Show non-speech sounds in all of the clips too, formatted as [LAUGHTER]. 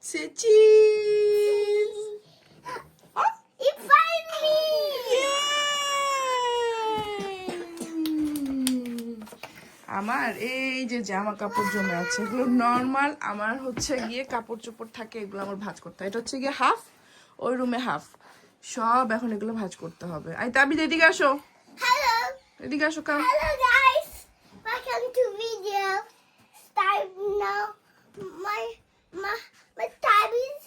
Say cheese. It find me. আমার এই যে জামা কাপড় জমে আছে এগুলো নর্মাল আমার হচ্ছে গিয়ে কাপড় চোপড় থাকে এগুলো আমার ভাঁজ করতে হয় এটা হচ্ছে গিয়ে হাফ ওই রুমে হাফ সব এখন এগুলো ভাঁজ করতে হবে আই তাবি এদিকে আসো. এদিকে আসো come. Welcome to video. Start now. My my my tabbies.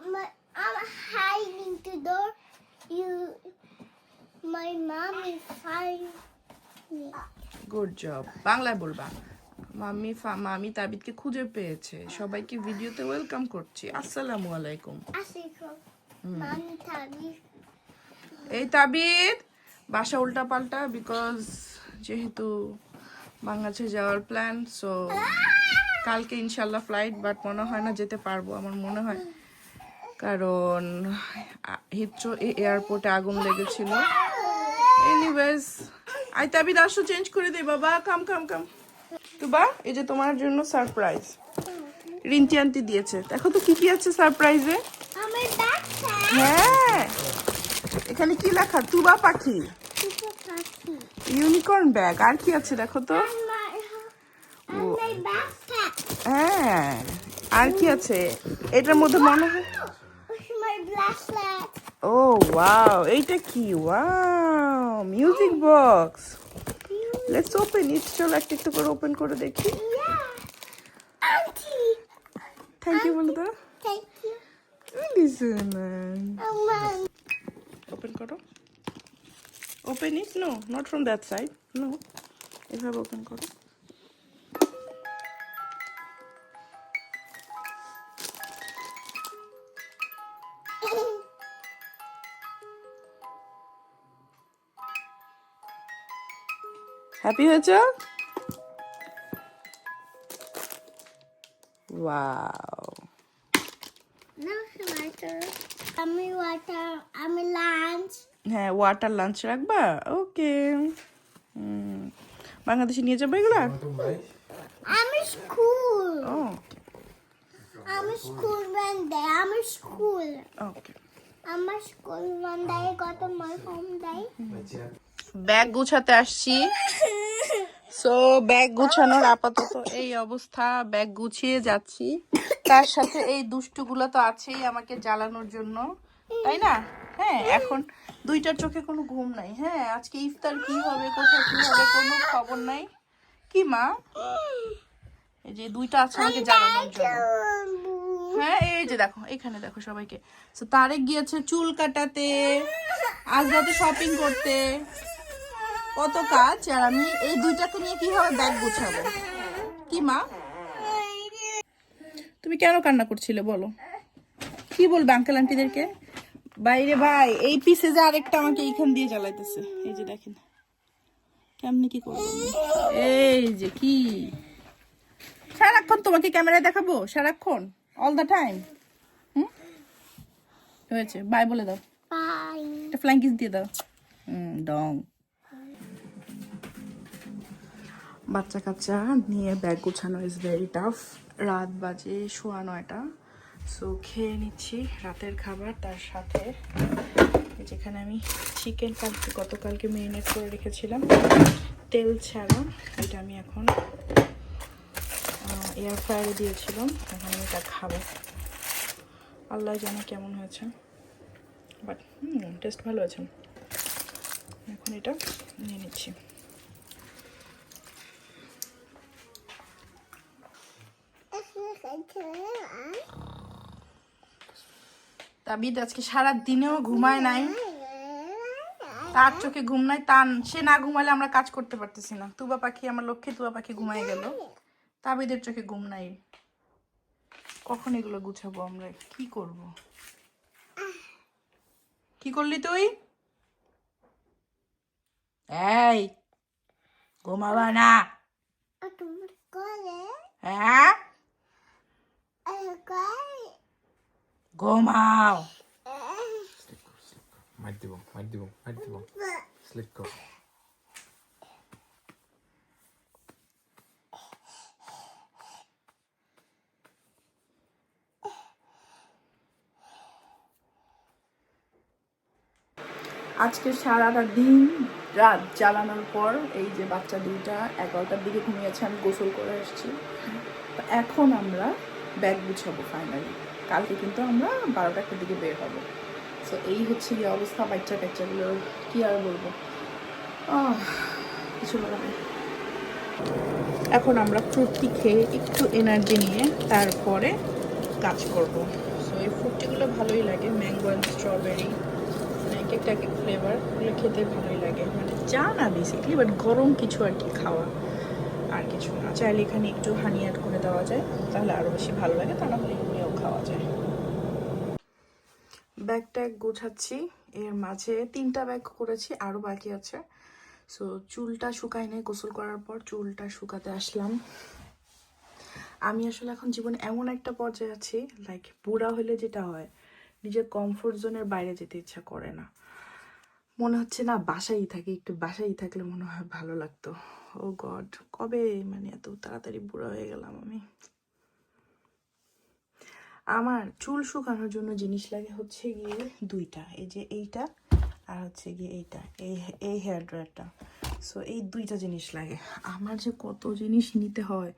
My I'm hiding to door. You. My mom is finding me. Good job বাংলায় বলবা মামি মামি তাবিদকে খুঁজে পেয়েছে সবাইকে ভিডিওতে ওয়েলকাম করছি আসসালামু আলাইকুম. এই তাবিদ বাসা উল্টা পাল্টা বিকজ যেহেতু বাংলাদেশে যাওয়ার প্ল্যান সো কালকে ইনশাল্লাহ ফ্লাইট বাট মনে হয় না যেতে পারব আমার মনে হয়। কারণ হিথ্রো এয়ারপোর্টে আগুন লেগেছিল। এনিওয়েজ আই তাবিদ আসো চেঞ্জ করে দে বাবা কাম কাম কাম তো তুবা এই যে তোমার জন্য সারপ্রাইজ রিন্টি আন্টি দিয়েছে। দেখো তো কি কি আছে সারপ্রাইজে হ্যাঁ। এখানে কি লেখা? তুবা পাখি। ইউনিকর্ন ব্যাগ আর কি আছে দেখো তো And my and my backpack. হ্যাঁ আর কি আছে? এটার মধ্যে মনে হয় bracelet? ও ওয়াও এইটা কি? Wow music box let's open it চলো একটা একটু করে ওপেন করে দেখি। থ্যাংক ইউ বলে Oh, ওপেন করো। Open it no not from that side no এভাবে ওপেন করো। হ্যাপি হয়েছ wow. Mommy water. I'm lunch. হ্যাঁ ওয়াটার লাঞ্চ রাখবা ওকে বাংলাদেশে নিয়ে যাব এগুলা in school one day. I'm in school. Okay one day. Got to my home day. Bag গুছাতে আসছি সো ব্যাগ গুছানোর আপাতত এই অবস্থা ব্যাগ গুছিয়ে যাচ্ছি। তার সাথে এই দুষ্টুগুলো তো আছেই আমাকে জ্বালানোর জন্য, তাই না? হ্যাঁ এখন দুইটার চোখে কোনো ঘুম নাই। হ্যাঁ আজকে ইফতার কি হবে, কোথায় কি হবে, কোনো খবর নাই। কি মা? এই যে দুইটা আছে আমাকে জ্বালানোর জন্য। হ্যাঁ এই যে দেখো, এখানে দেখো সবাইকে। তো তারেক গিয়েছে চুল কাটাতে, আজ রাতে শপিং করতে। কত কাজ আর আমি এই দুইটাকে নিয়ে কীভাবে ব্যাগ গুছাবো? কি মা? তুমি কেন কান্না করছিলে বলো? কি বলবে আঙ্কেল আন্টিদেরকে বাইরে ভাই এই পিসে যে আরেকটা আমাকে এইখান দিয়ে জ্বালাইতেছে। এই যে দেখেন। কেমনি কি করব এই যে কি? সারাক্ষণ তোমাকে ক্যামেরায় দেখাবো? সারাক্ষণ? All the time hmm? হয়েছে। বাই বলে দাও। একটা ফ্ল্যাঙ্কিস দিয়ে দাও। হুম ডং বাচ্চা কাচ্চা নিয়ে ব্যাগ গোছানো ইজ ভেরি টাফ রাত বাজে শোয়া নয়টা। সো খেয়ে নিচ্ছি রাতের খাবার, তার সাথে যেখানে আমি চিকেন কালকে গতকালকে মেরিনেট করে রেখেছিলাম, তেল ছাড়া। এটা আমি এখন এয়ার ফ্রায়ারে দিয়েছিলাম, এখন আমি এটা খাব। আল্লাহ জানে কেমন হয়েছে বাট হুম টেস্ট ভালো আছে। এখন এটা নিয়ে নিচ্ছি। তাবিদ আজকে সারা দিনেও ঘুমায় নাই। তার চোখে ঘুম নাই তার সে না ঘুমালে আমরা কাজ করতে পারতেছি না। তুবা পাখি আমার লক্ষ্যে তুবা পাখি ঘুমায় গেল। তাবিদের চোখে ঘুম নাই। কখন এগুলো গুছাবো আমরা? কি করব? কি করলি তুই? এই ঘুমাবা না। হ্যাঁ? ঘুমাও। মার আজকে সারাটা দিন রাত জ্বালানোর পর এই যে বাচ্চা দুইটা এগারোটার দিকে ঘুমিয়েছে আমি গোসল করে এসছি এখন আমরা ব্যাগ গুছাবো ফাইনালি কালকে কিন্তু আমরা বারোটা একটার দিকে বের হব। সো এই হচ্ছে গিয়ে অবস্থা, বাচ্চা কাচ্চাগুলোর কী আর বলব? কিছু বলার নেই। এখন আমরা ফ্রুটি খেয়ে একটু এনার্জি নিয়ে তারপরে কাজ করব। সো এই ফ্রুটটিগুলো ভালোই লাগে ম্যাঙ্গো অ্যান্ড স্ট্রবেরি এক একটা এক এক ফ্লেভার ওগুলো খেতে ভালোই লাগে। মানে চা না বেসিকলি বাট গরম কিছু আর কি খাওয়া। আর কিছু না। চাইলে এখানে একটু হানি অ্যাড করে দেওয়া যায়, তাহলে আরও বেশি ভালো লাগে তা না হলে এমনিও খাওয়া যায়। ব্যাগ ট্যাগ গোছাচ্ছি, এর মাঝে তিনটা ব্যাগ করেছি আরও বাকি আছে। সো চুলটা শুকাই নাই গোসল করার পর, চুলটা শুকাতে আসলাম। আমি আসলে এখন জীবনে এমন একটা পর্যায়ে আছি লাইক বুড়া হলে যেটা হয়, নিজের কমফোর্ট জোনের বাইরে যেতে ইচ্ছা করে না। মনে হচ্ছে না বাসাই থাকি, একটু বাসাই থাকলে মনে হয় ভালো লাগতো। ও গড, কবে মানে এত তাড়াতাড়ি বুড়া হয়ে গেলাম আমি? আমার চুল শুকানোর জন্য জিনিস লাগে হচ্ছে গিয়ে দুইটা, এই যে এইটা আর হচ্ছে গিয়ে এইটা, এই এই হেয়ার ড্রায়ারটা সো এই দুইটা জিনিস লাগে। আমার যে কত জিনিস নিতে হয়,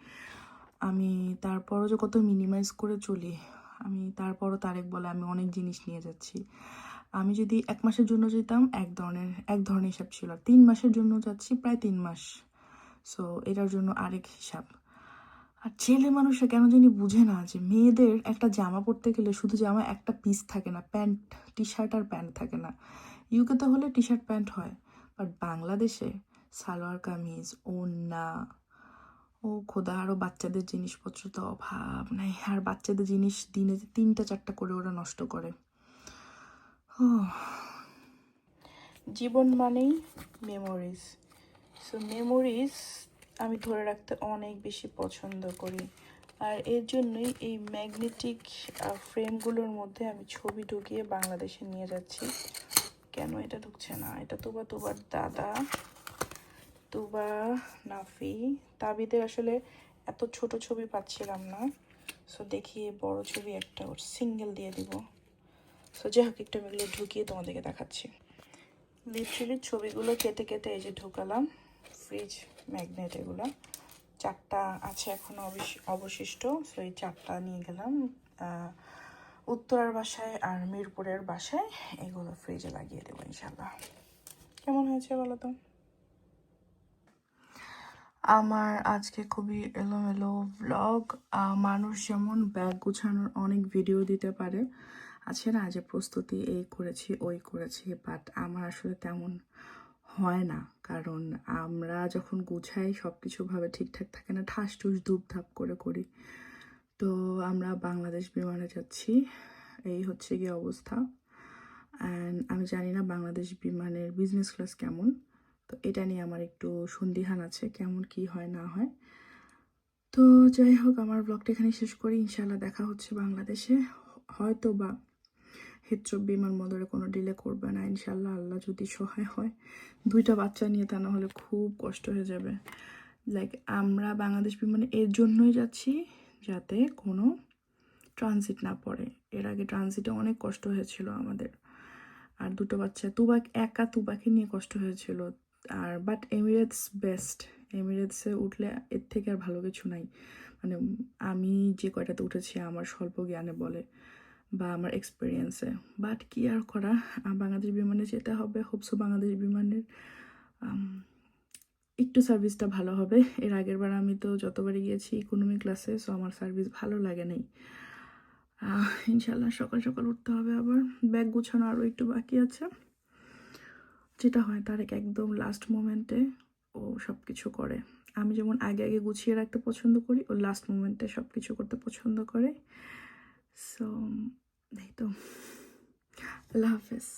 আমি তারপরও যে কত মিনিমাইজ করে চলি, আমি তারপরও তারেক বলে আমি অনেক জিনিস নিয়ে যাচ্ছি। আমি যদি এক মাসের জন্য যেতাম, এক ধরনের এক ধরনের হিসাব ছিল। আর তিন মাসের জন্য যাচ্ছি, প্রায় তিন মাস। সো এটার জন্য আরেক হিসাব। আর ছেলে মানুষরা কেন জানি বুঝে না যে মেয়েদের একটা জামা পরতে গেলে শুধু জামা একটা পিস থাকে না, প্যান্ট টি শার্ট আর প্যান্ট থাকে না। ইউকেতে হলে টি শার্ট প্যান্ট হয়। বাট বাংলাদেশে সালোয়ার, কামিজ, ওড়না, ও খোদা আরও বাচ্চাদের জিনিসপত্র তো অভাব নাই। আর বাচ্চাদের জিনিস দিনে তিনটা, চারটা করে ওরা নষ্ট করে। [SIGHS] জীবন মানেই মেমোরিজ সো মেমোরিজ আমি ধরে রাখতে অনেক বেশি পছন্দ করি। আর এর জন্যই এই ম্যাগনেটিক ফ্রেমগুলোর মধ্যে আমি ছবি ঢুকিয়ে বাংলাদেশে নিয়ে যাচ্ছি। কেন এটা ঢুকছে না? এটা তোবা তোবার দাদা, তুবা নাফি। তাবিদের আসলে এত ছোট ছবি পাচ্ছিলাম না। সো দেখি বড় ছবি একটা ওর সিঙ্গেল দিয়ে দিব। সো যাই হোক, একটু আমি এগুলো ঢুকিয়ে তোমাদেরকে দেখাচ্ছি। লিটারেলি ছবিগুলো কেটে কেটে এই যে ঢুকালাম ফ্রিজ ম্যাগনেট এগুলো। চারটা আছে এখন অবশিষ্ট সো এই চারটা নিয়ে গেলাম উত্তরার বাসায় আর মিরপুরের বাসায়। এগুলো ফ্রিজে লাগিয়ে দেবো ইনশাল্লাহ কেমন হয়েছে বলো তো? আমার আজকে খুবই এলোমেলো ব্লগ মানুষ যেমন ব্যাগ গুছানোর অনেক ভিডিও দিতে পারে আছে না যে প্রস্তুতি এই করেছি, ওই করেছি বাট আমার আসলে তেমন হয় না। কারণ আমরা যখন গুছাই সব কিছুভাবে ঠিকঠাক থাকে না, ঠাস টুস ধূপ ধাপ করে করি। তো আমরা বাংলাদেশ বিমানে যাচ্ছি। এই হচ্ছে গিয়ে অবস্থা। অ্যান্ড আমি জানি না বাংলাদেশ বিমানের বিজনেস ক্লাস কেমন। তো এটা নিয়ে আমার একটু সন্দিহান আছে, কেমন কি হয়, না হয়। তো যাই হোক, আমার ব্লগটা এখানে শেষ করি। ইনশাল্লাহ দেখা হচ্ছে বাংলাদেশে। হয়তো বা বিমান বন্দরে কোনো ডিলে করবে না ইনশাল্লাহ আল্লাহ যদি সহায় হয়। দুইটা বাচ্চা নিয়ে তা না হলে খুব কষ্ট হয়ে যাবে। লাইক আমরা বাংলাদেশ বিমানে এর জন্যই যাচ্ছি যাতে কোনো ট্রানজিট না পড়ে। এর আগে ট্রানজিটে অনেক কষ্ট হয়েছিল আমাদের। আর দুটো বাচ্চা, তুবাক, একা তুবাকে নিয়ে কষ্ট হয়েছিল। আর বাট এমিরেটস বেস্ট এমিরেটসে উঠলে এর থেকে আর ভালো কিছু নাই। মানে আমি যে কয়টাতে উঠেছি, আমার স্বল্প জ্ঞানে বলে। বা আমার এক্সপিরিয়েন্সে বাট কি আর করা? বাংলাদেশ বিমানে যেতে হবে। হোপসো বাংলাদেশ বিমানের একটু সার্ভিসটা ভালো হবে। এর আগের বার আমি তো যতবারই গিয়েছি ইকোনমি ক্লাসে সো আমার সার্ভিস ভালো লাগে নাই। ইনশাল্লাহ সকাল সকাল উঠতে হবে আবার। ব্যাগ গুছানো আরও একটু বাকি আছে। যেটা হয় তার একদম লাস্ট মোমেন্টে ও সব কিছু করে। আমি যেমন আগে আগে গুছিয়ে রাখতে পছন্দ করি, ও লাস্ট মোমেন্টে সব কিছু করতে পছন্দ করে। সো এই তো আল্লাহ হাফেজ